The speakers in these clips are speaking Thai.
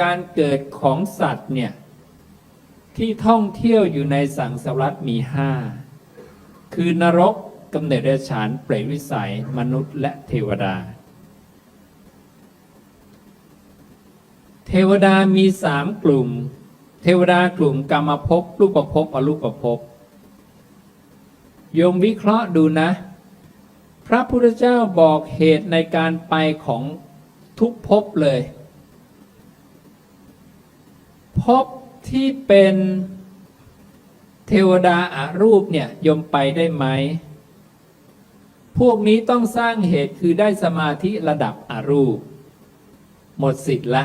การเกิดของสัตว์เนี่ย ที่ท่องเที่ยวอยู่ในสังสารวัตมีห้าคือนรกกำเนิดเดรัจฉานเปรตวิสัยมนุษย์และเทวดา เทวดามีสามกลุ่ม เทวดากลุ่มกรรมภพรูปภพอรูปภพโยมวิเคราะห์ดูนะ พระพุทธเจ้าบอกเหตุในการไปของทุกภพเลย ภพที่เป็นเทวดาอารูปเนี่ยยมไปได้ไหม พวกนี้ต้องสร้างเหตุคือได้สมาธิระดับอารูป หมดสิทธิ์ละ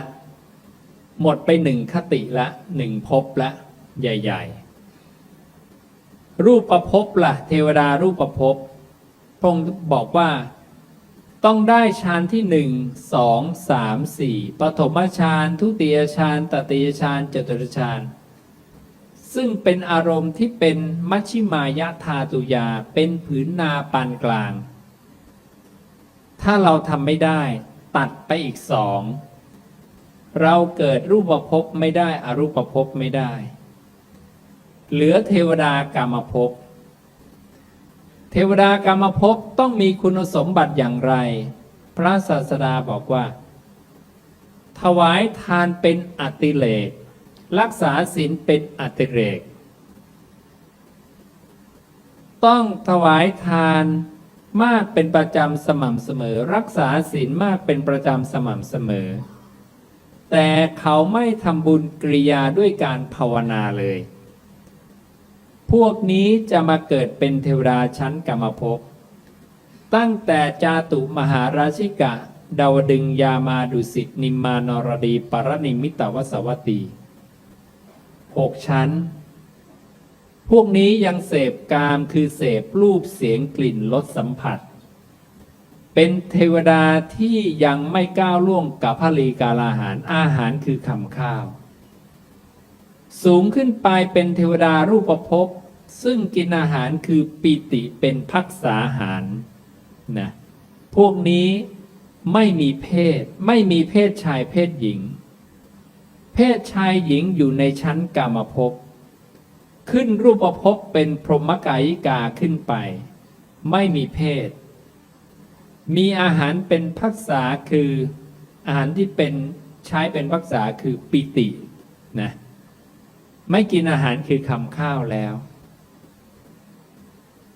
หมดไปหนึ่งคติละหนึ่งภพละ ใหญ่ ๆ รูปประภพละ่ะเทวดารูปประภพพระองบอกว่า ต้องได้ฌานที่หนึ่งสองสามสี่ปฐมฌานทุติยฌานตติยฌานจตุตฌานซึ่งเป็นอารมณ์ที่เป็นมัชชิมายะธาตุยาเป็นผืนนาปานกลาง ถ้าเราทำไม่ได้ตัดไปอีกสองเราเกิดรูปภพไม่ได้อรูปภพไม่ได้ เหลือเทวดากรรมภพ เทวดากรรมภพต้องมีคุณสมบัติอย่างไร พระศาสดาบอกว่า ถวายทานเป็นอติเลก รักษาศีลเป็นอติเรกต้องถวายทานมากเป็นประจำสม่ำเสมอ รักษาศีลมากเป็นประจำสม่ำเสมอ แต่เขาไม่ทำบุญกริยาด้วยการภาวนาเลย พวกนี้จะมาเกิดเป็นเทวดาชั้นกรรมภพตั้งแต่จาตุมหาราชิกะ ดาวดึงยามาดุสิตนิมมานรดีปรนิมิตวสวัตตีหกชั้น พวกนี้ยังเสพกามคือเสพรูปเสียงกลิ่นรสสัมผัส เป็นเทวดาที่ยังไม่ก้าวล่วงกับพลีกาลาหารอาหารคือคำข้าว สูงขึ้นไปเป็นเทวดารูปภพซึ่งกินอาหารคือปีติเป็นพักษาหารนะพวกนี้ไม่มีเพศ ไม่มีเพศชายเพศหญิง เพศชายหญิงอยู่ในชั้นกามภพขึ้นรูปภพเป็นพรหมกายิกาขึ้นไป ไม่มีเพศ มีอาหารเป็นพักษาคืออาหารที่เป็นใช้เป็นพักษาคือปิตินะ ไม่กินอาหารคือคำข้าวแล้ว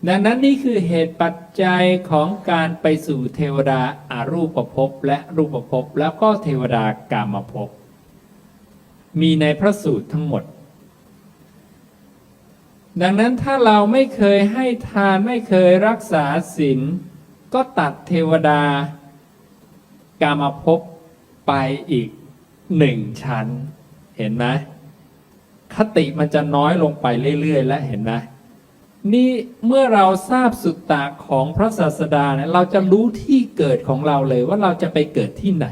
ดังนั้นนี่คือเหตุปัจจัยของการไปสู่เทวดาอารูปภพและรูปภพแล้วก็เทวดากามภพมีในพระสูตรทั้งหมด ดังนั้นถ้าเราไม่เคยให้ทานไม่เคยรักษาศีลก็ตัดเทวดากามภพไปอีกหนึ่งชั้น เห็นไหม คติมันจะน้อยลงไปเรื่อย ๆ และเห็นไหมนี่เมื่อเราทราบสุตตะของพระศาสดาเนี่ยเราจะรู้ที่เกิดของเราเลยว่าเราจะไปเกิดที่ไหน